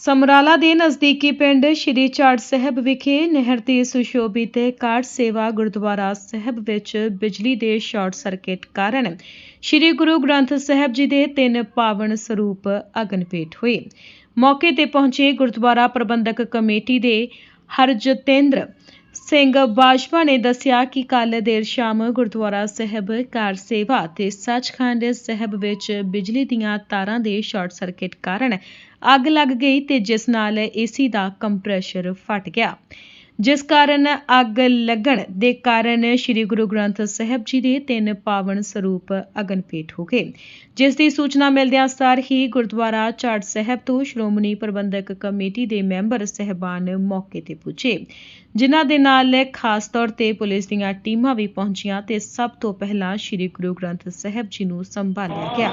ਸਮਰਾਲਾ ਦੇ ਨਜ਼ਦੀਕੀ ਪਿੰਡ ਸ਼੍ਰੀ ਚਾੜ ਸਾਹਿਬ ਵਿਖੇ ਨਹਿਰ ਦੀ ਸੁਸ਼ੋਭਿਤ ਕਾਰ ਸੇਵਾ ਗੁਰਦੁਆਰਾ ਸਾਹਿਬ ਵਿੱਚ ਬਿਜਲੀ ਦੇ ਸ਼ਾਰਟ ਸਰਕਟ ਕਾਰਨ ਸ਼੍ਰੀ ਗੁਰੂ ਗ੍ਰੰਥ ਸਾਹਿਬ ਜੀ ਦੇ ਤਿੰਨ ਪਾਵਨ ਸਰੂਪ ਅਗਨਪੇਟ ਹੋਏ। ਮੌਕੇ ਤੇ ਪਹੁੰਚੇ ਗੁਰਦੁਆਰਾ ਪ੍ਰਬੰਧਕ ਕਮੇਟੀ ਦੇ ਹਰਜਤੇਂਦਰ ਸਿੰਘ ਬਾਜਵਾ ਨੇ ਦੱਸਿਆ ਕਿ ਕੱਲ੍ਹ ਦੇਰ ਸ਼ਾਮ ਗੁਰਦੁਆਰਾ ਸਾਹਿਬ ਕਾਰ ਸੇਵਾ ਤੇ ਸੱਚਖੰਡ ਸਾਹਿਬ ਵਿੱਚ ਬਿਜਲੀ ਦੀਆਂ ਤਾਰਾਂ ਦੇ ਸ਼ਾਰਟ ਸਰਕਟ ਕਾਰਨ ਅੱਗ ਲੱਗ ਗਈ ਤੇ ਜਿਸ ਨਾਲ ਏਸੀ ਦਾ ਕੰਪਰੈਸ਼ਰ ਫਟ ਗਿਆ। ਜਿਸ ਕਾਰਨ ਅੱਗ ਲੱਗਣ ਦੇ ਕਾਰਨ ਸ੍ਰੀ ਗੁਰੂ ਗ੍ਰੰਥ ਸਾਹਿਬ ਜੀ ਦੇ ਤਿੰਨ ਪਾਵਨ ਸਰੂਪ ਅਗਨਪੇਟ ਹੋ ਗਏ। ਜਿਸ ਦੀ ਸੂਚਨਾ ਮਿਲਦਿਆਂ ਸਾਰ ਹੀ ਗੁਰਦੁਆਰਾ ਝਾੜ ਸਾਹਿਬ ਤੋਂ ਸ਼੍ਰੋਮਣੀ ਪ੍ਰਬੰਧਕ ਕਮੇਟੀ ਦੇ ਮੈਂਬਰ ਸਹਿਬਾਨ ਮੌਕੇ ਤੇ ਪੁੱਜੇ। ਜਿਨ੍ਹਾਂ ਦੇ ਨਾਲ ਖਾਸ ਤੌਰ ਤੇ ਪੁਲਿਸ ਦੀਆਂ ਟੀਮਾਂ ਵੀ ਪਹੁੰਚੀਆਂ ਤੇ ਸਭ ਤੋਂ ਪਹਿਲਾਂ ਸ੍ਰੀ ਗੁਰੂ ਗ੍ਰੰਥ ਸਾਹਿਬ ਜੀ ਨੂੰ ਸੰਭਾਲਿਆ ਗਿਆ।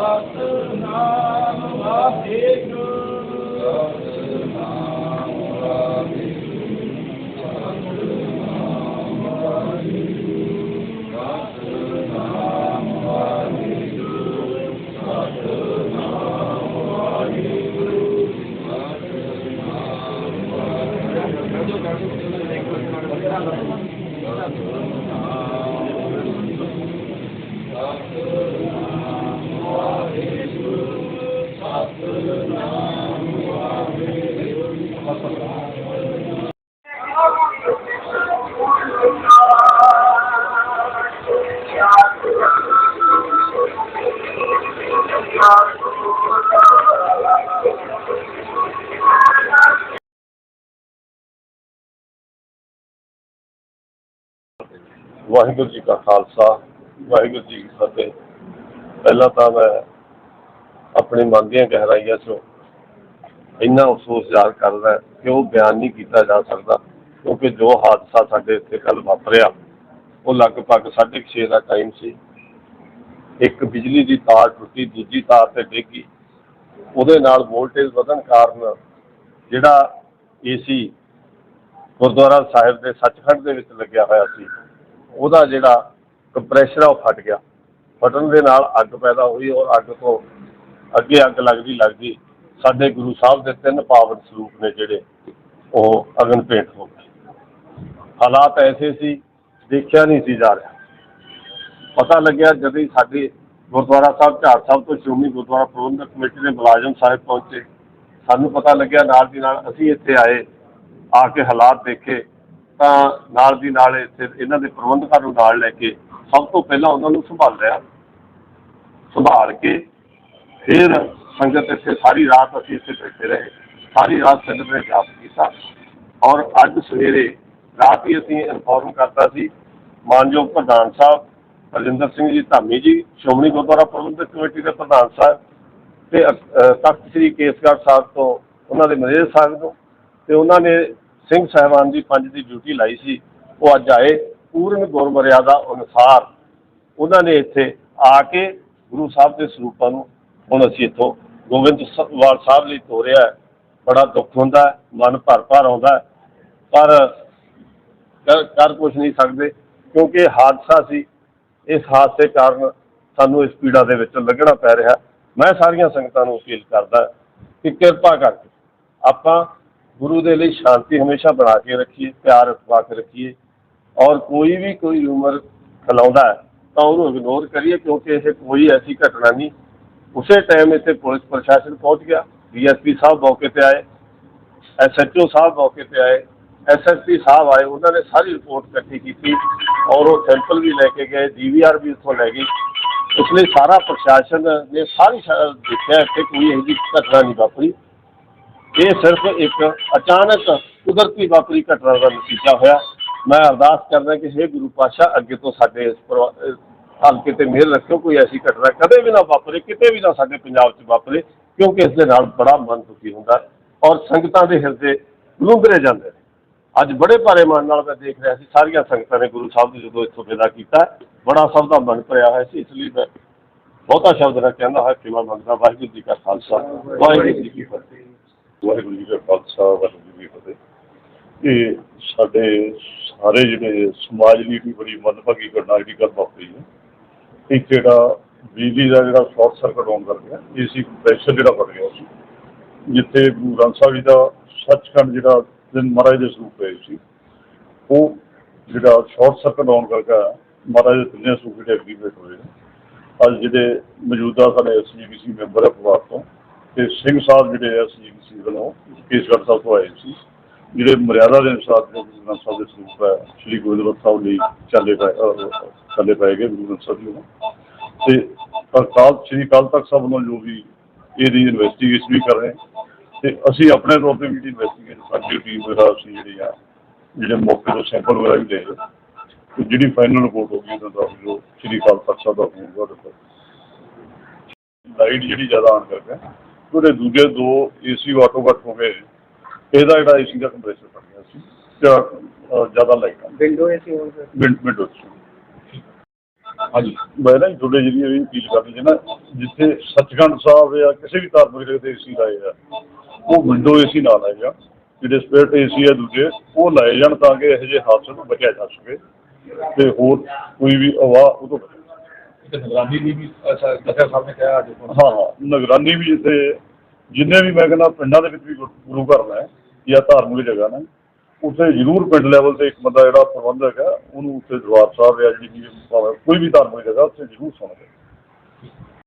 ਵਾਹਿਗੁਰੂ। ਸਤਨਾਮ ਵਾਹਿਗੁਰੂ। ਸਤਨਾਮ ਵਾਹਿਗੁਰੂ ਜੀ ਕਾ ਖਾਲਸਾ ਵਾਹਿਗੁਰੂ ਜੀ ਕੀ ਫਤਿਹ ਪਹਿਲਾਂ ਤਾਂ ਮੈਂ ਆਪਣੇ ਮਨ ਦੀਆਂ ਗਹਿਰਾਈਆਂ ਚੋਂ ਇੰਨਾ ਅਫਸੋਸ ਜ਼ਾਹਰ ਕਰਦਾ ਕਿ ਉਹ ਬਿਆਨ ਨਹੀਂ ਕੀਤਾ ਜਾ ਸਕਦਾ, ਕਿਉਂਕਿ ਜੋ ਹਾਦਸਾ ਸਾਡੇ ਇੱਥੇ ਕੱਲ ਵਾਪਰਿਆ, ਉਹ ਲਗਭਗ 6:30 ਦਾ ਟਾਈਮ ਸੀ। ਇੱਕ ਬਿਜਲੀ ਦੀ ਤਾਰ ਟੁੱਟੀ, ਦੂਜੀ ਤਾਰ ਤੇ ਡਿੱਗੀ। ਉਹਦੇ ਨਾਲ ਵੋਲਟੇਜ ਵਧਣ ਕਾਰਨ ਜਿਹੜਾ ਏਸੀ ਗੁਰਦੁਆਰਾ ਸਾਹਿਬ ਦੇ ਸੱਚਖੰਡ ਦੇ ਵਿੱਚ ਲੱਗਿਆ ਹੋਇਆ ਸੀ, ਉਹਦਾ ਜਿਹੜਾ ਕੰਪਰੈਸ਼ਰ ਆ ਉਹ ਫਟ ਗਿਆ। ਫਟਣ ਦੇ ਨਾਲ ਅੱਗ ਪੈਦਾ ਹੋਈ ਔਰ ਅੱਗ ਤੋਂ ਅੱਗੇ ਅੱਗ ਲੱਗਦੀ ਲੱਗਦੀ ਸਾਡੇ ਗੁਰੂ ਸਾਹਿਬ ਦੇ ਤਿੰਨ ਪਾਵਨ ਸਰੂਪ ਨੇ ਜਿਹੜੇ ਉਹ ਅਗਨ ਭੇਟ ਹੋ ਗਏ। ਹਾਲਾਤ ਐਸੇ ਸੀ, ਦੇਖਿਆ ਨਹੀਂ ਸੀ ਜਾ ਰਿਹਾ। ਪਤਾ ਲੱਗਿਆ ਜਦੋਂ ਸਾਡੇ ਗੁਰਦੁਆਰਾ ਸਾਹਿਬ, ਝਾੜ ਸਾਹਿਬ ਤੋਂ ਸ਼੍ਰੋਮਣੀ ਗੁਰਦੁਆਰਾ ਪ੍ਰਬੰਧਕ ਕਮੇਟੀ ਦੇ ਮੁਲਾਜ਼ਮ ਸਾਹਿਬ ਪਹੁੰਚੇ। ਸਾਨੂੰ ਪਤਾ ਲੱਗਿਆ ਨਾਲ ਦੀ ਨਾਲ ਅਸੀਂ ਇੱਥੇ ਆਏ, ਆ ਕੇ ਹਾਲਾਤ ਦੇਖੇ। ਤਾਂ ਨਾਲ ਦੀ ਨਾਲ ਇੱਥੇ ਇਹਨਾਂ ਦੇ ਪ੍ਰਬੰਧਕਾਂ ਨੂੰ ਨਾਲ ਲੈ ਕੇ ਸਭ ਤੋਂ ਪਹਿਲਾਂ ਉਹਨਾਂ ਨੂੰ ਸੰਭਾਲ ਸੰਭਾਲਿਆ, ਸੰਭਾਲ ਕੇ ਫਿਰ ਸੰਗਤ ਇੱਥੇ ਸਾਰੀ ਰਾਤ ਅਸੀਂ ਇੱਥੇ ਬੈਠੇ ਰਹੇ। ਸਾਰੀ ਰਾਤ ਸੰਗਤ ਨੇ ਜਾਪ ਕੀਤਾ। ਔਰ ਅੱਜ ਸਵੇਰੇ ਰਾਤ ਹੀ ਅਸੀਂ ਇਨਫੋਰਮ ਕਰਤਾ ਸੀ, ਮਾਨਯੋਗ ਪ੍ਰਧਾਨ ਸਾਹਿਬ ਰਜਿੰਦਰ ਸਿੰਘ ਜੀ, ਧਾਮੀ ਜੀ, ਸ਼੍ਰੋਮਣੀ ਗੁਰਦੁਆਰਾ ਪ੍ਰਬੰਧਕ ਕਮੇਟੀ ਦੇ ਪ੍ਰਧਾਨ ਸਾਹਿਬ ਤੇ ਤਖਤ ਸ੍ਰੀ ਕੇਸਗੜ੍ਹ ਸਾਹਿਬ ਤੋਂ ਉਹਨਾਂ ਦੇ ਮੈਨੇਜਰ ਸਾਹਿਬ ਨੂੰ ਤੇ ਉਹਨਾਂ ਨੇ ਸਿੰਘ ਸਾਹਿਬਾਨ ਦੀ ਪੰਜ ਦੀ ਡਿਊਟੀ ਲਾਈ ਸੀ। ਉਹ ਅੱਜ ਆਏ। ਪੂਰਨ ਗੁਰਮਰਿਆਦਾ ਅਨੁਸਾਰ ਉਹਨਾਂ ਨੇ ਇੱਥੇ ਆ ਕੇ ਗੁਰੂ ਸਾਹਿਬ ਦੇ ਸਰੂਪਾਂ ਨੂੰ ਹੁਣ ਅਸੀਂ ਇੱਥੋਂ ਗੋਬਿੰਦਵਾਲ ਸਾਹਿਬ ਲਈ ਤੋਰਿਆ ਬੜਾ ਦੁੱਖ ਹੁੰਦਾ ਮਨ ਭਰ ਭਰ ਆਉਂਦਾ ਪਰ ਕਰ ਕਰ ਕੁਝ ਨਹੀਂ ਸਕਦੇ, ਕਿਉਂਕਿ ਹਾਦਸਾ ਸੀ। ਇਸ ਹਾਦਸੇ ਕਾਰਨ ਸਾਨੂੰ ਇਸ ਪੀੜਾ ਦੇ ਵਿੱਚ ਲੱਗਣਾ ਪੈ ਰਿਹਾ ਮੈਂ ਸਾਰੀਆਂ ਸੰਗਤਾਂ ਨੂੰ ਅਪੀਲ ਕਰਦਾ ਕਿ ਕਿਰਪਾ ਕਰਕੇ ਆਪਾਂ ਗੁਰੂ ਦੇ ਲਈ ਸ਼ਾਂਤੀ ਹਮੇਸ਼ਾ ਬਣਾ ਕੇ ਰੱਖੀਏ, ਪਿਆਰ ਅਟਵਾ ਕੇ ਰੱਖੀਏ। ਔਰ ਕੋਈ ਵੀ ਕੋਈ ਉਮਰ ਫੈਲਾਉਂਦਾ ਤਾਂ ਉਹਨੂੰ ਇਗਨੋਰ ਕਰੀਏ, ਕਿਉਂਕਿ ਇਹ ਕੋਈ ਐਸੀ ਘਟਨਾ ਨਹੀਂ ਉਸੇ ਟਾਈਮ ਇੱਥੇ ਪੁਲਿਸ ਪ੍ਰਸ਼ਾਸਨ ਪਹੁੰਚ ਗਿਆ ਡੀਐਸਪੀ ਸਾਹਿਬ ਮੌਕੇ ਤੇ ਆਏ ਐਸਐਚਓ ਸਾਹਿਬ ਮੌਕੇ ਤੇ ਆਏ ਐਸਐਸਪੀ ਸਾਹਿਬ ਆਏ ਉਹਨਾਂ ਨੇ ਸਾਰੀ ਰਿਪੋਰਟ ਇਕੱਠੀ ਕੀਤੀ ਔਰ ਉਹ ਸੈਂਪਲ ਵੀ ਲੈ ਕੇ ਗਏ ਡੀਵੀਆਰ ਵੀ ਉੱਥੋਂ ਲੈ ਗਈ ਇਸ ਲਈ ਸਾਰਾ ਪ੍ਰਸ਼ਾਸਨ ਨੇ ਸਾਰੀ ਸ਼- ਦੇਖਿਆ ਕਿ ਕੋਈ ਇਹੋ ਜਿਹੀ ਘਟਨਾ ਨਹੀਂ ਵਾਪਰੀ ਇਹ ਸਿਰਫ ਇੱਕ ਅਚਾਨਕ ਕੁਦਰਤੀ ਵਾਪਰੀ ਘਟਨਾ ਦਾ ਨਤੀਜਾ ਹੋਇਆ ਮੈਂ ਅਰਦਾਸ ਕਰਦਾ ਕਿ ਹੇ ਗੁਰੂ ਪਾਤਸ਼ਾਹ ਅੱਗੇ ਤੋਂ ਸਾਡੇ ਇਸ ਪਰਿਵਾ- ਇਸ ਹਲਕੇ ਤੇ ਮਿਹਰ ਰੱਖਿਓ, ਕੋਈ ਐਸੀ ਘਟਨਾ ਕਦੇ ਵੀ ਨਾ ਵਾਪਰੇ, ਕਿਤੇ ਵੀ ਨਾ ਸਾਡੇ ਪੰਜਾਬ 'ਚ ਵਾਪਰੇ, ਕਿਉਂਕਿ ਇਸ ਦੇ ਨਾਲ ਬੜਾ ਮਨ ਦੁਖੀ ਹੁੰਦਾ ਔਰ ਸੰਗਤਾਂ ਦੇ ਹਿਰਦੇ ਲੁੰਗਰੇ ਜਾਂਦੇ ਨੇ। ਅੱਜ ਬੜੇ ਭਾਰੇ ਮਨ ਨਾਲ ਮੈਂ ਦੇਖ ਰਿਹਾ ਸੀ, ਸਾਰੀਆਂ ਸੰਗਤਾਂ ਨੇ ਗੁਰੂ ਸਾਹਿਬ ਨੂੰ ਜਦੋਂ ਇੱਥੋਂ ਵਿਦਾ ਕੀਤਾ ਬੜਾ ਸਭ ਦਾ ਮਨ ਭਰਿਆ ਹੋਇਆ ਸੀ, ਇਸ ਲਈ ਮੈਂ ਬਹੁਤਾ ਸ਼ਬਦ ਨਾ ਕਹਿੰਦਾ ਹੋਇਆ ਖਿਮਾ ਮੰਗਦਾ, ਵਾਹਿਗੁਰੂ ਜੀ ਕਾ ਖਾਲਸਾ, ਵਾਹਿਗੁਰੂ ਜੀ ਕੀ ਫਤਿਹ। ਵਾਹਿਗੁਰੂ ਜੀ ਕਾ ਖਾਲਸਾ, ਵਾਹਿਗੁਰੂ ਜੀ ਕੀ ਫਤਿਹ। ਇਹ ਸਾਡੇ ਸਾਰੇ ਜਿਹੜੇ ਸਮਾਜ ਲਈ ਵੀ ਬੜੀ ਮੰਦਭਾਗੀ ਘਟਨਾ ਜਿਹੜੀ ਗੱਲ ਵਾਪਰੀ ਹੈ। ਇੱਕ ਜਿਹੜਾ ਬਿਜਲੀ ਦਾ ਜਿਹੜਾ ਸ਼ਾਰਟ ਸਰਕਟ ਹੋਣ ਕਰਕੇ ਏਸੀ ਪ੍ਰੈਸ਼ਰ ਜਿਹੜਾ ਵੱਧ ਗਿਆ ਸੀ ਜਿੱਥੇ ਗੁਰੂ ਗ੍ਰੰਥ ਸਾਹਿਬ ਜੀ ਦਾ ਸੱਚਖੰਡ ਜਿਹੜਾ ਦਿਨ ਮਹਾਰਾਜ ਦੇ ਸਰੂਪ ਪਏ ਸੀ, ਉਹ ਜਿਹੜਾ ਸ਼ਾਰਟ ਸਰਕਟ ਹੋਣ ਕਰਕੇ ਮਹਾਰਾਜ ਦੇ ਤਿੰਨੇ ਸਰੂਪ ਜਿਹੜੇ ਐਗਰੀਮੈਂਟ ਹੋਏ ਨੇ। ਅੱਜ ਜਿਹੜੇ ਮੌਜੂਦਾ ਸਾਡੇ ਐਸਜੀਪੀਸੀ ਮੈਂਬਰ ਹੈ ਪਰਿਵਾਰ ਤੋਂ, ਤੇ ਸਿੰਘ ਸਾਹਿਬ ਜਿਹੜੇ ਐਸਜੀਪੀਸੀ ਵੱਲੋਂ ਕੇਸਗੜ੍ਹ ਸਾਹਿਬ ਤੋਂ ਆਏ ਸੀ ਜਿਹੜੇ ਮਰਿਆਦਾ ਦੇ ਅਨੁਸਾਰ ਗੁਰੂ ਗ੍ਰੰਥ ਸਾਹਿਬ ਦੇ ਸਰੂਪ ਹੈ, ਸ੍ਰੀ ਗੋਬਿੰਦ ਸਾਹਿਬ ਲਈ ਚੱਲੇ ਪਏ ਚੱਲੇ ਪਏ ਗਏ ਗੁਰੂ ਗ੍ਰੰਥ ਸਾਹਿਬ ਜੀ ਨੂੰ। ਤੇ ਅਕਾਲ ਸ੍ਰੀ ਅਕਾਲ ਤਖਤ ਸਾਹਿਬ ਵੱਲੋਂ ਜੋ ਵੀ ਇਹਦੀ ਇਨਵੈਸਟੀਗੇਸ਼ਨ ਵੀ ਕਰ ਰਹੇ ਹਾਂ। ਤੇ ਅਸੀਂ ਆਪਣੇ ਤੌਰ ਤੇ ਵੀ ਇਨਵੈਸਟੀਗੇਸ਼ਨ ਸਾਡੀ ਟੀਮ ਵਗੈਰਾ, ਅਸੀਂ ਜਿਹੜੀ ਆ, ਜਿਹੜੇ ਮੌਕੇ ਤੋਂ ਸੈਂਪਲ ਵਗੈਰਾ ਵੀ ਲਏ ਆ। ਜਿਹੜੀ ਫਾਈਨਲ ਰਿਪੋਰਟ ਹੋਗੀ ਉਹਨਾਂ ਦਾ ਜੋ ਸ੍ਰੀ ਅਕਾਲ ਤਖਤ ਸਾਹਿਬ ਦਾ ਹੋਊਗਾ ਉਹਦੇ ਲਾਈਟ ਜਿਹੜੀ ਜ਼ਿਆਦਾ ਆਨ ਕਰਕੇ, ਉਹਦੇ ਦੂਜੇ ਦੋ ਏਸੀ ਆਟੋ ਕੱਟ ਹੋ ਗਏ। ਇਹਦਾ ਜਿਹੜਾ ਏਸੀ ਦਾ ਕੰਪਰੈਸਰ ਫਟ ਗਿਆ ਸੀ ਜਾਂ ਜ਼ਿਆਦਾ ਲਾਈਟ ਆ। ਵਿੰਡੋ ਏਸੀ ਹੋਣ ਮਿੰਟ ਮਿੰਟ ਹਾਂਜੀ। ਮੈਂ ਨਾ ਤੁਹਾਡੇ ਜਿਹੜੀ ਇਹ ਅਪੀਲ ਕਰਨੀ ਹੈ ਨਾ ਜਿੱਥੇ ਸੱਚਖੰਡ ਸਾਹਿਬ ਜਾਂ ਕਿਸੇ ਵੀ ਧਾਰਮਿਕ ਜਗ੍ਹਾ ਤੇ ਏਸੀ ਲਾਏ ਆ ਉਹ ਵਿੰਡੋ ਏਸੀ ਨਾ ਲਾਏ ਜਾ ਜਿਹੜੇ ਸਪੇਅਰ ਏਸੀ ਆ ਦੂਜੇ ਉਹ ਲਾਏ ਜਾਣ ਤਾਂ ਕਿ ਇਹੋ ਜਿਹੇ ਹਾਦਸੇ ਤੋਂ ਬਚਿਆ ਜਾ ਸਕੇ ਤੇ ਹੋਰ ਕੋਈ ਵੀ ਹਵਾ ਉਹ ਤੋਂ ਬਚੇ। ਤੇ ਨਿਗਰਾਨੀ ਦੀ ਵੀ ਅੱਛਾ ਦੱਸਿਆ ਸਾਹਿਬ ਨੇ ਕਿਹਾ ਅੱਜ। ਹਾਂ ਹਾਂ। ਨਿਗਰਾਨੀ ਵੀ ਜਿੱਥੇ ਜਿੰਨੇ ਵੀ ਮੈਂ ਕਹਿੰਦਾ ਪਿੰਡਾਂ ਦੇ ਵਿੱਚ ਵੀ ਗੁਰੂ ਗੁਰੂ ਘਰ ਨੇ ਜਾਂ ਧਾਰਮਿਕ ਜਗ੍ਹਾ ਨੇ, ਉੱਥੇ ਜ਼ਰੂਰ ਪਿੰਡ ਲੈਵਲ ਤੇ ਇੱਕ ਬੰਦਾ ਜਿਹੜਾ ਪ੍ਰਬੰਧਕ ਹੈ, ਉਹਨੂੰ ਉੱਥੇ ਦਰਬਾਰ ਸਾਹਿਬ ਜਾਂ ਜਿਹੜੀ ਵੀ ਭਾਵੇਂ ਕੋਈ ਵੀ ਧਾਰਮਿਕ ਜਗ੍ਹਾ, ਉੱਥੇ ਜ਼ਰੂਰ ਸੌਣਾ